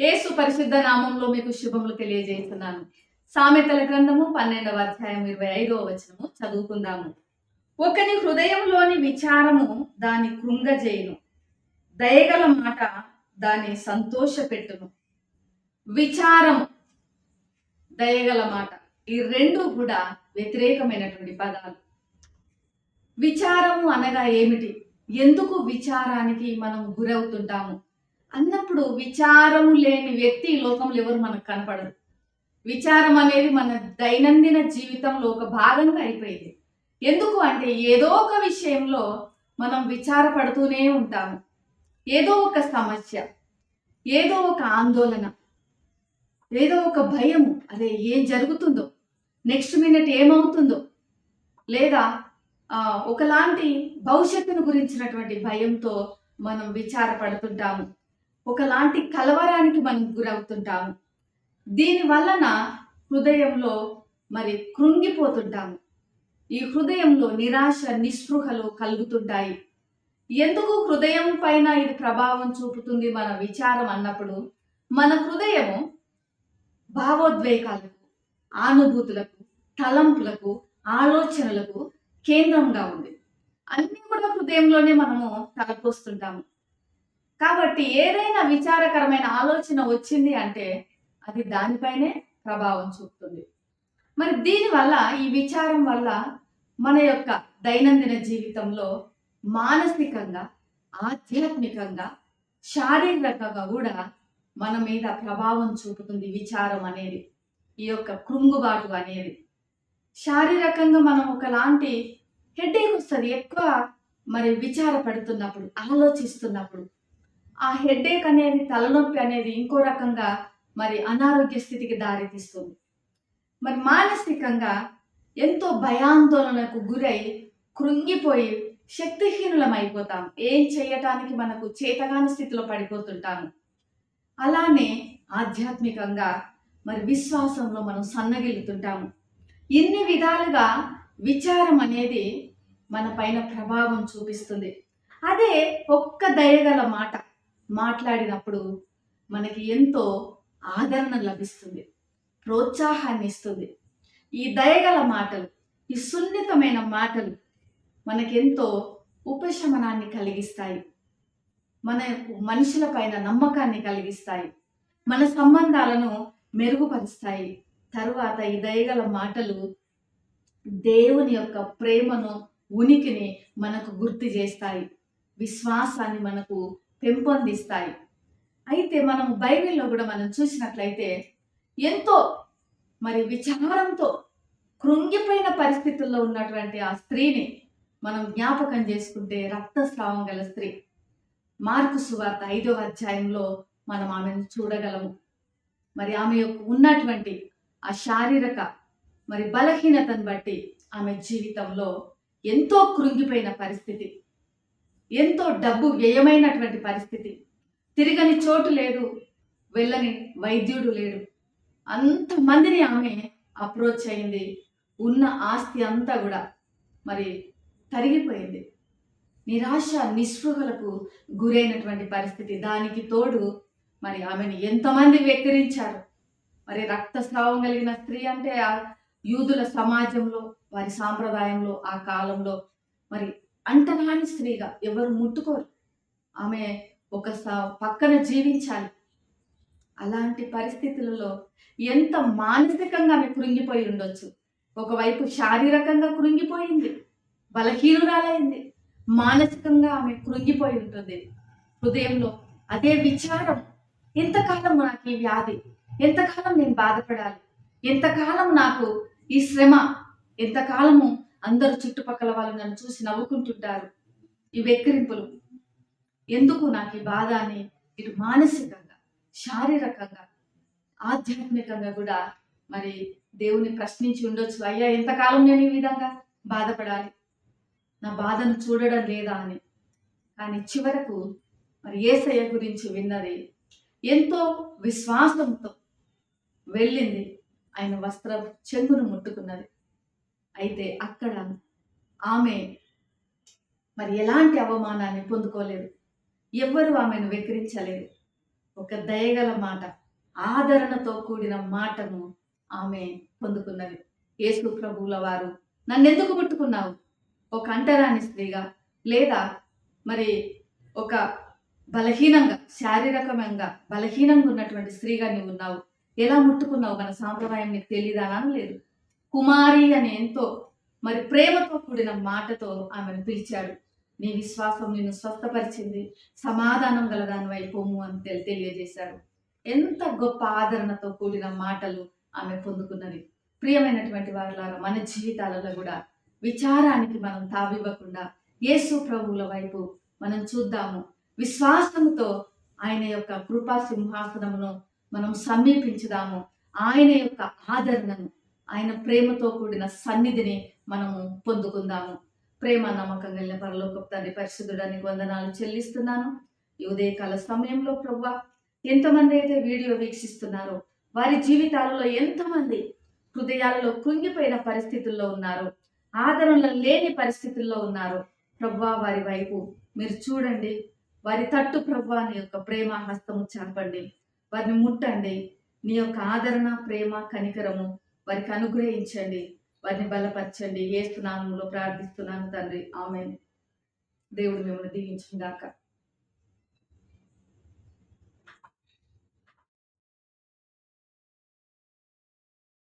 యేసు పరిశుద్ధ నామంలో మీకు శుభములు తెలియజేస్తున్నాను. సామెతల గ్రంథము పన్నెండవ అధ్యాయం ఇరవై ఐదవ వచనము చదువుకుందాము. ఒకని హృదయంలోని విచారము దాని కృంగజేయును. దయగల మాట దాన్ని సంతోషపెట్టును. విచారం దయగల మాట ఈ రెండు కూడా వ్యతిరేకమైనటువంటి పదాలు. విచారము అనగా ఏమిటి? ఎందుకు విచారానికి మనం గురవుతుంటాము? అన్నప్పుడు విచారము లేని వ్యక్తి ఈ లోకంలో ఎవరు మనకు కనపడరు. విచారం అనేది మన దైనందిన జీవితంలో ఒక భాగంగా అయిపోయింది. ఎందుకు అంటే ఏదో ఒక విషయంలో మనం విచారపడుతూనే ఉంటాము. ఏదో ఒక సమస్య ఏదో ఒక ఆందోళన ఏదో ఒక భయము అదే ఏం జరుగుతుందో నెక్స్ట్ మినిట్ ఏమవుతుందో లేదా ఒకలాంటి భవిష్యత్తును గురించినటువంటి భయంతో మనం విచారపడుతుంటాము. ఒకలాంటి కలవరానికి మనం గురవుతుంటాము. దీని వలన హృదయంలో మరి కృంగిపోతుంటాము. ఈ హృదయంలో నిరాశ నిస్పృహలు కలుగుతుంటాయి. ఎందుకు హృదయం పైన ఇది ప్రభావం చూపుతుంది మన విచారం అన్నప్పుడు మన హృదయము భావోద్వేగాలకు అనుభూతులకు తలంపులకు ఆలోచనలకు కేంద్రంగా ఉంది. అన్నీ కూడా హృదయంలోనే మనము తలపోస్తుంటాము. కాబట్టి ఏదైనా విచారకరమైన ఆలోచన వచ్చింది అంటే అది దానిపైనే ప్రభావం చూపుతుంది. మరి దీనివల్ల ఈ విచారం వల్ల మన యొక్క దైనందిన జీవితంలో మానసికంగా ఆధ్యాత్మికంగా శారీరకంగా కూడా మన మీద ప్రభావం చూపుతుంది విచారం అనేది. ఈ యొక్క కృంగుబాటు అనేది. శారీరకంగా మనం ఒకలాంటి హెడేక్ వస్తుంది ఎక్కువ. మరి విచారపడుతున్నప్పుడు ఆలోచిస్తున్నప్పుడు ఆ హెడేక్ అనేది తలనొప్పి అనేది ఇంకో రకంగా మరి అనారోగ్య స్థితికి దారితీస్తుంది. మరి మానసికంగా ఎంతో భయాందోళనకు గురై కృంగిపోయి శక్తిహీనులం అయిపోతాం ఏం చేయటానికి మనకు చేతగాని స్థితిలో పడిపోతుంటాము. అలానే ఆధ్యాత్మికంగా మరి విశ్వాసంలో మనం సన్నగిల్లుతుంటాము. ఇన్ని విధాలుగా విచారం అనేది మన పైన ప్రభావం చూపిస్తుంది. అదే ఒక్క దయగల మాట. మాట్లాడినప్పుడు మనకి ఎంతో ఆదరణ లభిస్తుంది ప్రోత్సాహాన్ని ఇస్తుంది. ఈ దయగల మాటలు ఈ సున్నితమైన మాటలు మనకెంతో ఉపశమనాన్ని కలిగిస్తాయి. మన మనుషుల పైన నమ్మకాన్ని కలిగిస్తాయి. మన సంబంధాలను మెరుగుపరుస్తాయి. తరువాత ఈ దయగల మాటలు దేవుని యొక్క ప్రేమను ఉనికిని మనకు గుర్తు చేస్తాయి. విశ్వాసాన్ని మనకు పెంపొందిస్తాయి. అయితే మనం బైబిల్లో కూడా మనం చూసినట్లయితే ఎంతో మరి విచారంతో కృంగిపోయిన పరిస్థితుల్లో ఉన్నటువంటి ఆ స్త్రీని మనం జ్ఞాపకం చేసుకుంటే రక్తస్రావం గల స్త్రీ. మార్కు సువార్త ఐదవ అధ్యాయంలో మనం ఆమెను చూడగలము. మరి ఆమె యొక్క ఉన్నటువంటి ఆ శారీరక మరి బలహీనతను బట్టి ఆమె జీవితంలో ఎంతో కృంగిపోయిన పరిస్థితి. ఎంతో డబ్బు వ్యయమైనటువంటి పరిస్థితి. తిరగని చోటు లేదు వెళ్ళని వైద్యుడు లేడు. అంతమందిని ఆమె అప్రోచ్ అయింది. ఉన్న ఆస్తి అంతా కూడా మరి తరిగిపోయింది. నిరాశ నిస్పృహలకు గురైనటువంటి పరిస్థితి. దానికి తోడు మరి ఆమెను ఎంతమంది వెక్కిరించారు. మరి రక్తస్రావం కలిగిన స్త్రీ అంటే ఆ యూదుల సమాజంలో వారి సాంప్రదాయంలో ఆ కాలంలో మరి అంటరాని స్త్రీగా ఎవరు ముట్టుకోరు. ఆమె ఒక స- పక్కన జీవించాలి. అలాంటి పరిస్థితులలో ఎంత మానసికంగా ఆమె కృంగిపోయి ఉండొచ్చు. ఒకవైపు శారీరకంగా కృంగిపోయింది బలహీనురాలైంది మానసికంగా ఆమె కృంగిపోయి ఉంటుంది. హృదయంలో అదే విచారం ఎంతకాలం నాకు ఈ వ్యాధి? ఎంతకాలం నేను బాధపడాలి? ఎంతకాలం నాకు ఈ శ్రమ? ఎంతకాలము అందరు చుట్టుపక్కల వాళ్ళు నన్ను చూసి నవ్వుకుంటుంటారు. ఈ వెక్కిరింపులు. ఎందుకు నాకు ఈ బాధ అని ఇటు మానసికంగా శారీరకంగా ఆధ్యాత్మికంగా కూడా మరి దేవుని ప్రశ్నించి ఉండొచ్చు. అయ్యా ఎంతకాలం నేను ఈ విధంగా బాధపడాలి? నా బాధను చూడడం లేదా అని. కానీ చివరకు మరి ఏసయ్య గురించి విన్నది ఎంతో విశ్వాసంతో వెళ్ళింది. ఆయన వస్త్రం చెంగును ముట్టుకున్నది. అయితే అక్కడ ఆమె మరి ఎలాంటి అవమానాన్ని పొందుకోలేదు. ఎవ్వరు ఆమెను వెక్కిరించలేదు. ఒక దయగల మాట ఆదరణతో కూడిన మాటను ఆమె పొందుకున్నది. యేసు ప్రభువుల వారు నన్నెందుకు ముట్టుకున్నావు? ఒక అంటరాని స్త్రీగా లేదా మరి ఒక బలహీనంగా శారీరకంగా బలహీనంగా ఉన్నటువంటి స్త్రీగా నీవు ఉన్నావు. ఎలా ముట్టుకున్నావు మన సాంప్రదాయం నీకు తెలియదానా లేదు కుమారి అని ఎంతో మరి ప్రేమతో కూడిన మాటతో ఆమెను పిలిచాడు. నీ విశ్వాసం నిన్ను స్వస్థపరిచింది. సమాధానం గలదాని వైపోము అని తెలి తెలియజేశాడు. ఎంత గొప్ప ఆదరణతో కూడిన మాటలు ఆమె పొందుకున్నది. ప్రియమైనటువంటి వారిలారా మన జీవితాలలో కూడా విచారానికి మనం తావివ్వకుండా యేసు ప్రభువుల వైపు మనం చూద్దాము. విశ్వాసంతో ఆయన యొక్క కృపా సింహాసనమును మనం సమీపించుదాము. ఆయన యొక్క ఆదరణను ఆయన ప్రేమతో కూడిన సన్నిధిని మనము పొందుకుందాము. ప్రేమ నమ్మకం కలిగిన పరలోక తండ్రి పరిశుద్ధుడానికి వందనాలు చెల్లిస్తున్నాను. ఈ ఉదయకాల సమయంలో ప్రభా ఎంతమంది అయితే వీడియో వీక్షిస్తున్నారో వారి జీవితాలలో ఎంతమంది హృదయాలలో కృంగిపోయిన పరిస్థితుల్లో ఉన్నారు ఆదరణ లేని పరిస్థితుల్లో ఉన్నారు ప్రభా వారి వైపు మీరు చూడండి. వారి తట్టు ప్రభా నీ యొక్క ప్రేమ హస్తము చాపండి. వారిని ముట్టండి. నీ యొక్క ఆదరణ ప్రేమ కనికరము వారికి అనుగ్రహించండి. వారిని బలపరచండి. ఏ స్నామంలో ప్రార్థిస్తున్నాను తండ్రి. ఆమె దేవుడు మిమ్మల్ని దీవించుగాక